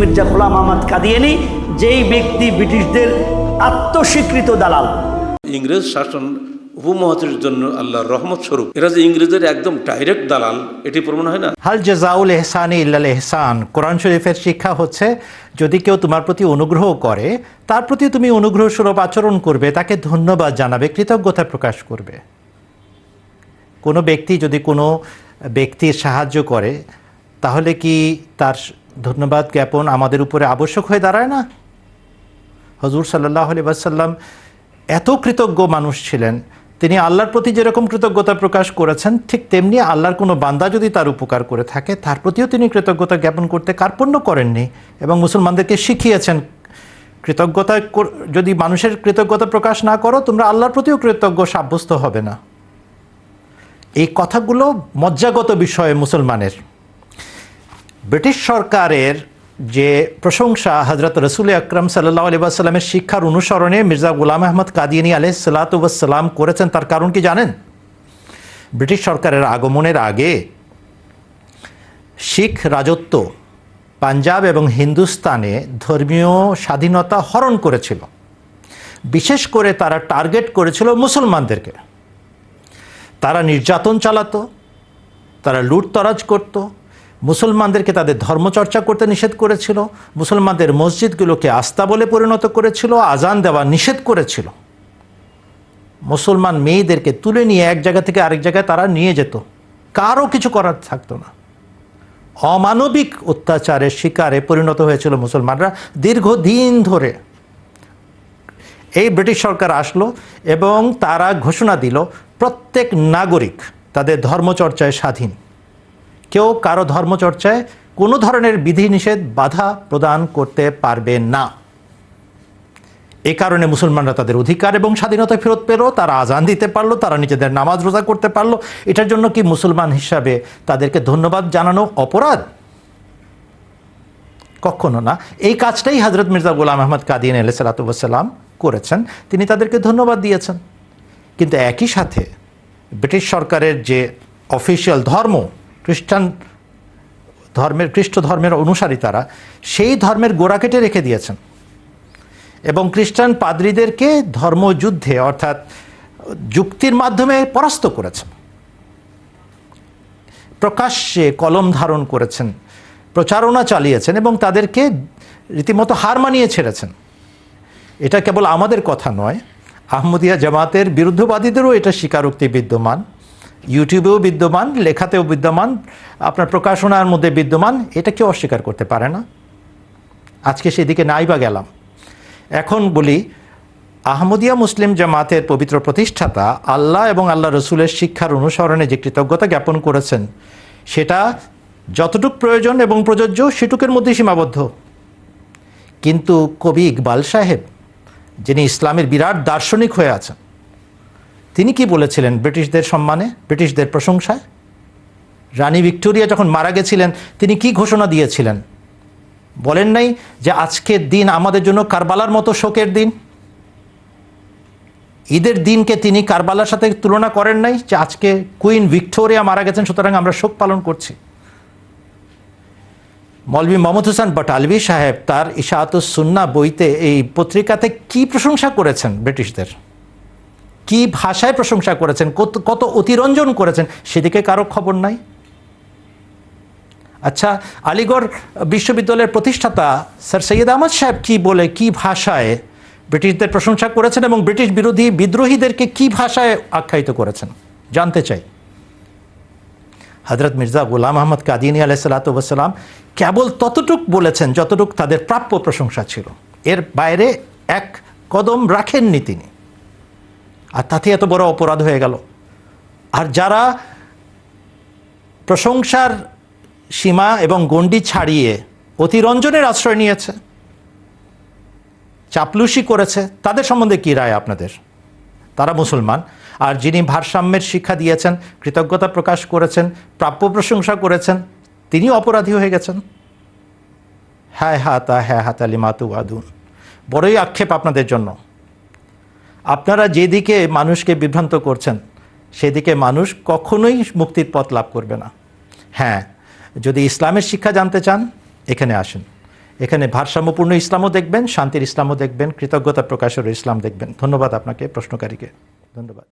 মির্জা গোলাম আহমদ কাদিয়ানি যেই ব্যক্তি ব্রিটিশদের আত্মস্বীকৃত দালাল। ইংরেজ শাসন উপমহাদেশের জন্য আল্লাহর রহমত স্বরূপ। এরা যে ইংরেজের একদম ডাইরেক্ট দালাল এটি প্রমাণ হয় না? হাল জাজাউল এহসান ইল্লাল এহসান। কোরআন শরীফের শিক্ষা হচ্ছে যদি কেউ তোমার প্রতি অনুগ্রহ করে তার প্রতি তুমি অনুগ্রহ স্বরূপ আচরণ করবে তাকে ধন্যবাদ জানাবে কৃতজ্ঞতা প্রকাশ করবে। কোনো ব্যক্তি যদি কোনো ব্যক্তির সাহায্য করে তাহলে কি তার ধন্যবাদ জ্ঞাপন আমাদের উপরে আবশ্যক হয়ে দাঁড়ায় না? হজুর সাল্লাহ আলি ওয়াসাল্লাম এত কৃতজ্ঞ মানুষ ছিলেন। তিনি আল্লাহর প্রতি যেরকম কৃতজ্ঞতা প্রকাশ করেছেন, ঠিক তেমনি আল্লাহর কোনো বান্দা যদি তার উপকার করে থাকে, তার প্রতিও তিনি কৃতজ্ঞতা জ্ঞাপন করতে কার্পণ্য করেননি এবং মুসলমানদেরকে শিখিয়েছেন কৃতজ্ঞতা যদি মানুষের কৃতজ্ঞতা প্রকাশ না করো, তোমরা আল্লাহর প্রতিও কৃতজ্ঞ সাব্যস্ত হবে না। এই কথাগুলো মজ্জাগত বিষয়ে মুসলমানের। ব্রিটিশ সরকারের যে প্রশংসা হজরত রসুল আকরম সাল্লাহ আলি সাল্লামের শিক্ষার অনুসরণে মির্জা গুলাম আহমদ কাদিয়ানি আলহ সালাতাম করেছেন, তার কারণ কি জানেন? ব্রিটিশ সরকারের আগমনের আগে শিখ রাজত্ব পাঞ্জাব এবং হিন্দুস্তানে ধর্মীয় স্বাধীনতা হরণ করেছিল। বিশেষ করে তারা টার্গেট করেছিল মুসলমানদেরকে। তারা নির্যাতন চালাতো, তারা লুটতরাজ করত মুসলমানদেরকে তাদের ধর্মচর্চা করতে নিষেধ করেছিল, মুসলমানদের মসজিদগুলোকে আস্থা বলে পরিণত করেছিল, আজান দেওয়া নিষেধ করেছিল। মুসলমান মেয়েদেরকে তুলে নিয়ে এক জায়গা থেকে আরেক জায়গায় তারা নিয়ে যেত। কারও কিছু করার থাকতো না। অমানবিক অত্যাচারের শিকারে পরিণত হয়েছিল মুসলমানরা দীর্ঘদিন ধরে। এই ব্রিটিশ সরকার আসলো এবং তারা ঘোষণা দিল, প্রত্যেক নাগরিক তাদের ধর্মচর্চায় স্বাধীন। কেউ কারও ধর্মচর্চায় কোনো ধরনের বিধিনিষেধ বাধা প্রদান করতে পারবে না। এ কারণে মুসলমানরা তাদের অধিকার এবং স্বাধীনতা ফেরত পেল, তারা আজান দিতে পারল, তারা নিজেদের নামাজ রোজা করতে পারল। এটার জন্য কি মুসলমান হিসাবে তাদেরকে ধন্যবাদ জানানো অপরাধ? কখনো না। এই কাজটাই হজরত মির্জা গোলাম আহমদ কাদিন আলহ সালাতাম করেছেন। তিনি তাদেরকে ধন্যবাদ দিয়েছেন। কিন্তু একই সাথে ব্রিটিশ সরকারের যে অফিসিয়াল ধর্ম খ্রিস্টান ধর্মের, খ্রিস্ট ধর্মের অনুসারী তারা সেই ধর্মের গোড়া কেটে রেখে দিয়েছেন। এবং খ্রিস্টান পাদ্রীদেরকে ধর্মযুদ্ধে, অর্থাৎ যুক্তির মাধ্যমে পরাস্ত করেছেন। প্রকাশ্যে কলম ধারণ করেছেন, প্রচারণা চালিয়েছেন এবং তাদেরকে রীতিমতো হার মানিয়ে ছেড়েছেন। এটা কেবল আমাদের কথা নয়, আহমদিয়া জামাতের বিরুদ্ধবাদীদেরও এটা স্বীকারোক্তি বিদ্যমান। ইউটিউবেও বিদ্যমান, লেখাতেও বিদ্যমান, আপনার প্রকাশনার মধ্যে বিদ্যমান, এটা কেউ অস্বীকার করতে পারে না। আজকে সেদিকে নাই বা গেলাম। এখন বলি, আহমদিয়া মুসলিম জামাতের পবিত্র প্রতিষ্ঠাতা আল্লাহ এবং আল্লাহ রসুলের শিক্ষার অনুসরণে যে কৃতজ্ঞতা জ্ঞাপন করেছেন, সেটা যতটুক প্রয়োজন এবং প্রযোজ্য সেটুকের মধ্যে সীমাবদ্ধ। কিন্তু কবি ইকবাল সাহেব, যিনি ইসলামের বিরাট দার্শনিক হয়ে আছেন তিনি কি বলেছিলেন ব্রিটিশদের সম্মানে, ব্রিটিশদের প্রশংসায়? রানী ভিক্টোরিয়া যখন মারা গেছিলেন, তিনি কি ঘোষণা দিয়েছিলেন? বলেন নাই যে আজকের দিন আমাদের জন্য কারবালার মতো শোকের দিন। ঈদের দিনকে তিনি কারবালার সাথে তুলনা করেন নাই যে আজকে কুইন ভিক্টোরিয়া মারা গেছেন, সুতরাং আমরা শোক পালন করছি। মৌলভী মোহাম্মদ হোসেন বটালভি সাহেব তার ইশাআতুস সুন্না বইতে এই পত্রিকাতে কি প্রশংসা করেছেন ব্রিটিশদের? কি ভাষায় প্রশংসা করেছেন? কত অতিরঞ্জন করেছেন? সেদিকে কারও খবর নাই। আচ্ছা আলিগড় বিশ্ববিদ্যালয়ের প্রতিষ্ঠাতা স্যার সৈয়দ আহমদ সাহেব কি বলে কি ভাষায় ব্রিটিশদের প্রশংসা করেছেন এবং ব্রিটিশ বিরোধী বিদ্রোহীদেরকে কি ভাষায় আখ্যায়িত করেছেন? জানতে চাই। হজরত মির্জা গোলাম আহমদ কাদিনী আলাহ সালাতাম কেবল ততটুক বলেছেন যতটুক তাদের প্রাপ্য প্রশংসা ছিল। এর বাইরে এক কদম রাখেননি তিনি। আর তাতে এত বড় অপরাধ হয়ে গেল। আর যারা প্রশংসার সীমা এবং গণ্ডি ছাড়িয়ে অতিরঞ্জনের আশ্রয় নিয়েছে, চাপলুসি করেছে, তাদের সম্বন্ধে কী রায় আপনাদের? তারা মুসলমান, আর যিনি ভারসাম্যের শিক্ষা দিয়েছেন, কৃতজ্ঞতা প্রকাশ করেছেন, প্রাপ্য প্রশংসা করেছেন, তিনি অপরাধী হয়ে গেছেন। হ্যাঁ হাতা হ্যাঁ হাত আলী মাতু আদুন। বড়ই আক্ষেপ আপনাদের জন্য। আপনারা যেদিকে মানুষকে বিভ্রান্ত করছেন, সেদিকে মানুষ কখনোই মুক্তির পথ লাভ করবে না। হ্যাঁ যদি ইসলামের শিক্ষা জানতে চান, এখানে আসেন। এখানে ভারসাম্যপূর্ণ ইসলামও দেখবেন, শান্তির ইসলামও দেখবেন, কৃতজ্ঞতা প্রকাশের ইসলাম দেখবেন। ধন্যবাদ আপনাকে, প্রশ্নকারীকে। ধন্যবাদ।